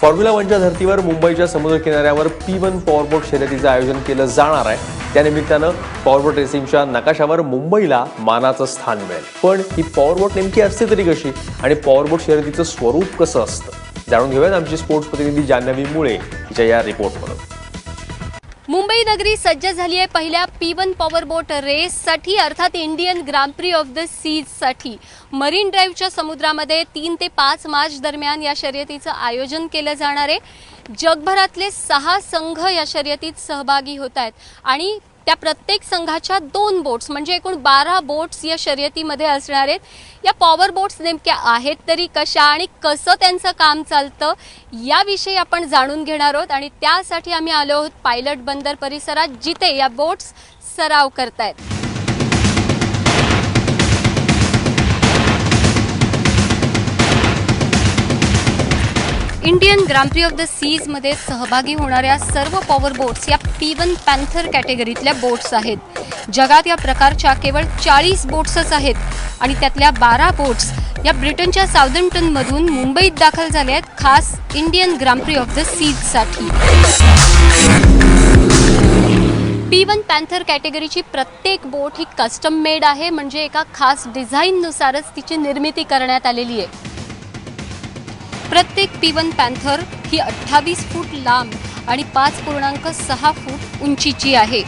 Formula वनच्या धर्तीवर मुंबईच्या समुद्र किनाऱ्यावर पी वन पॉवरबोट शर्यतीचं आयोजन केलं जाणार आहे. त्यानिमित्तानं पॉवरबोट रेसिंगच्या नकाशावर मुंबईला मानाचं स्थान मिळेल. पण ही पॉवरबोट नेमकी असते तरी कशी? आणि पॉवरबोट शर्यतीचं स्वरूप कसं असतं? जाणून घेऊयात आमची स्पोर्ट्स प्रतिनिधी जान्हवी मुळे हिच्या या रिपोर्टमधून नगरी सज्ज झाली आहे. पहिल्या पी वन पॉवर बोट रेससाठी अर्थात Indian grand prix of the सीजसाठी marine ड्राईव्हच्या समुद्रामध्ये तीन ते पाच मार्च दरम्यान या शर्यतीचं आयोजन केलं जाणार आहे. जगभरातले सहा संघ या शर्यतीत सहभागी होत आहेत. आणि त्या प्रत्येक संघाच्या दोन बोट्स म्हणजे एकूण बारा बोट्स या शर्यतीमध्ये असणार आहेत. या पॉवर बोट्स नेमक्या आहेत तरी कशा आणि कसं त्यांचं काम चालतं याविषयी आपण जाणून घेणार आहोत आणि त्यासाठी आम्ही आलो आहोत पायलट बंदर परिसरात जिथे या बोट्स सराव करतायत. Indian grand prix of the सीजमध्ये सहभागी होणाऱ्या सर्व पॉवर बोट्स या पी वन पॅन्थर कॅटेगरीतल्या बोट्स आहेत. जगात या प्रकारच्या केवळ चाळीस बोट्सच आहेत आणि त्यातल्या बारा बोट्स या ब्रिटनच्या साऊदम्प्टनमधून मुंबईत दाखल झाल्या आहेत खास Indian grand prix of the सीजसाठी. P one panther कॅटेगरीची प्रत्येक बोट ही कस्टम मेड आहे म्हणजे एका खास डिझाईननुसारच तिची निर्मिती करण्यात आलेली आहे. प्रत्येक पिवन पॅन्थर ही अठ्ठावीस फूट लांब आणि पाच पूर्णांक सहा फूट उंचीची आहे.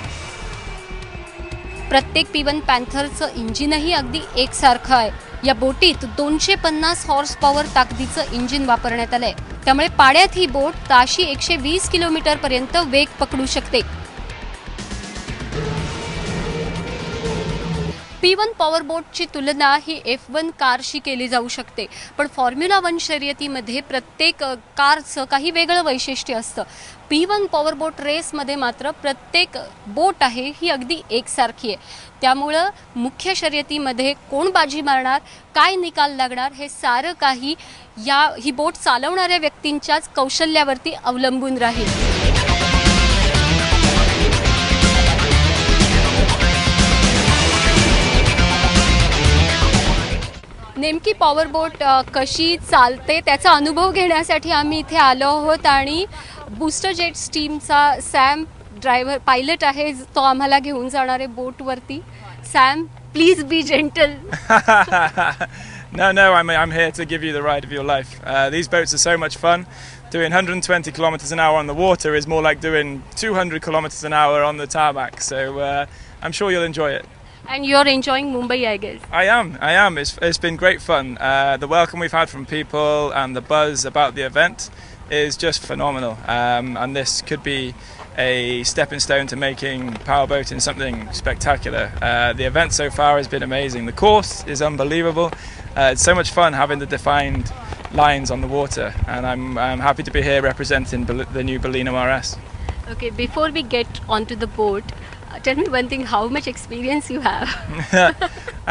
प्रत्येक पिवन पॅन्थरचं इंजिनही अगदी एकसारखं आहे. या बोटीत दोनशे पन्नास हॉर्स पॉवर ताकदीचं इंजिन वापरण्यात आलंय. त्यामुळे पाण्यात ही बोट ताशी एकशे वीस किलोमीटर पर्यंत वेग पकडू शकते. पी वन पॉवर बोटची तुलना ही एफ वन कारशी केली जाऊ शकते. पण फॉर्म्युला वन शर्यतीमध्ये प्रत्येक कारचं काही वेगळं वैशिष्ट्य असतं. पी वन पॉवर बोट रेसमध्ये मात्र प्रत्येक बोट आहे ही अगदी एकसारखी आहे. त्यामुळं मुख्य शर्यतीमध्ये कोण बाजी मारणार काय निकाल लागणार हे सारं काही या ही बोट चालवणाऱ्या व्यक्तींच्याच कौशल्यावरती अवलंबून राहील. नेमकी पॉवर बोट अ, कशी चालते त्याचा अनुभव घेण्यासाठी आम्ही इथे आलो आहोत आणि बूस्टर जेट्स टीमचा सॅम ड्रायव्हर पायलट आहे तो आम्हाला घेऊन जाणार आहे बोटवरती Sam please be gentle no, no, I'm, I'm here to give you the ride of your life. Uh, these boats are so much fun. Doing 120 kilometers an hour on the water is more like doing 200 kilometers an hour on the tarmac. So uh, I'm sure you'll enjoy it. And you're enjoying Mumbai, I guess. I am, I am. It's, it's been great fun. Uh, the welcome we've had from people and the buzz about the event is just phenomenal. Um, and this could be a stepping stone to making powerboating something spectacular. Uh, the event so far has been amazing. The course is unbelievable. Uh, it's so much fun having the defined lines on the water, and I'm, I'm happy to be here representing the new Berlin RS. Okay, before we get onto the boat, boat tell me one thing how much experience you have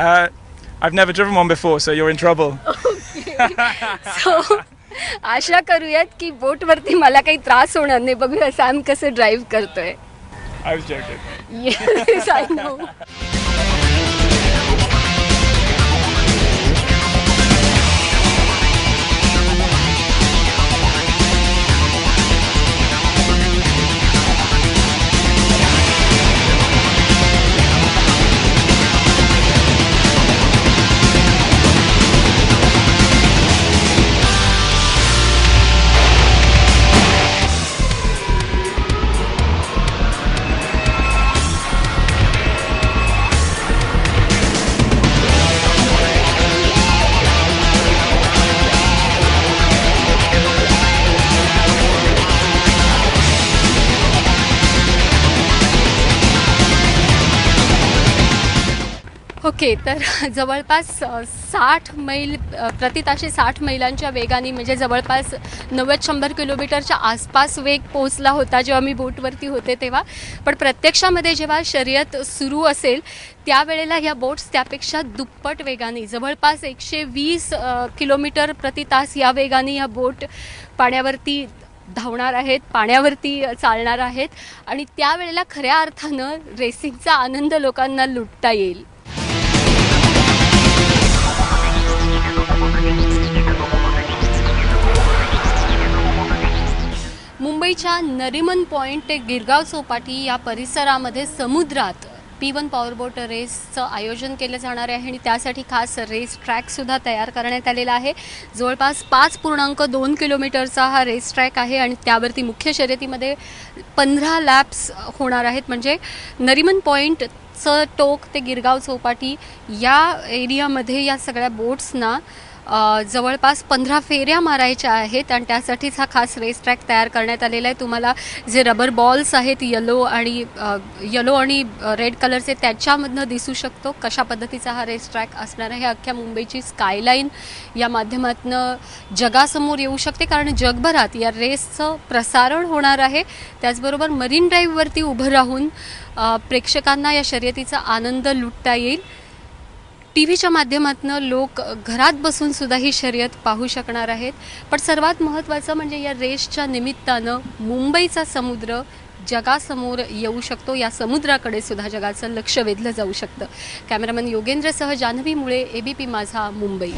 Uh, I've never driven one before, so you're in trouble. So आशा करूयात की बोटवरती मला काही त्रास होणार नाही. बघूया Sam कसं ड्राईव्ह करतोय. I was joking. Yes I know okay तर जवळपास साठ मैल प्रति ताशी साठ मैलांच्या वेगाने म्हणजे जवळपास नव्वद शंभर किलोमीटरच्या आसपास वेग पोहोचला होता जेव्हा मी बोटवरती होते तेव्हा. पण प्रत्यक्षामध्ये जेव्हा शर्यत सुरू असेल त्यावेळेला ह्या बोट्स त्यापेक्षा दुप्पट वेगाने जवळपास एकशे वीस किलोमीटर प्रति तास या वेगाने ह्या बोट पाण्यावरती धावणार आहेत पाण्यावरती चालणार आहेत. आणि त्यावेळेला खऱ्या अर्थानं रेसिंगचा आनंद लोकांना लुटता येईल. मुंबईच्या नरिमन पॉइंट ते गिरगाव चौपाटी या परिसरामध्ये समुद्रात पी वन पॉवरबोट रेसचं आयोजन केलं जाणार आहे आणि त्यासाठी खास रेस ट्रॅकसुद्धा तयार करण्यात आलेला आहे. जवळपास पाच पूर्णांक दोन किलोमीटरचा हा रेस ट्रॅक आहे आणि त्यावरती मुख्य शर्यतीमध्ये पंधरा लॅप्स होणार आहेत. म्हणजे नरिमन पॉईंटचं टोक ते गिरगाव चौपाटी या एरियामध्ये या सगळ्या बोट्सना जवळपास पंधरा फेऱ्या मारायच्या आहेत आणि त्यासाठीच हा खास रेस ट्रॅक तयार करण्यात आलेला आहे. तुम्हाला जे रबर बॉल्स आहेत येलो आणि येलो आणि रेड कलरचे त्याच्यामधनं दिसू शकतो कशा पद्धतीचा हा रेस ट्रॅक असणार आहे. अख्ख्या मुंबईची स्कायलाईन या माध्यमातनं जगासमोर येऊ शकते. कारण जगभरात या रेसचं प्रसारण होणार आहे. त्याचबरोबर मरीन ड्राईव्हवरती उभं राहून प्रेक्षकांना या शर्यतीचा आनंद लुटता येईल. टी व्हीच्या माध्यमातून लोक घरात बसून सुद्धा ही शर्यत पाहू शकणार आहेत. पण सर्वात महत्त्वाचं म्हणजे या रेसच्या निमित्तानं मुंबईचा समुद्र जगासमोर येऊ शकतो. या समुद्राकडे सुद्धा जगाचं लक्ष वेधलं जाऊ शकतं. कॅमेरामॅन योगेंद्रसह जान्हवीमुळे ए बी एबीपी माझा मुंबई.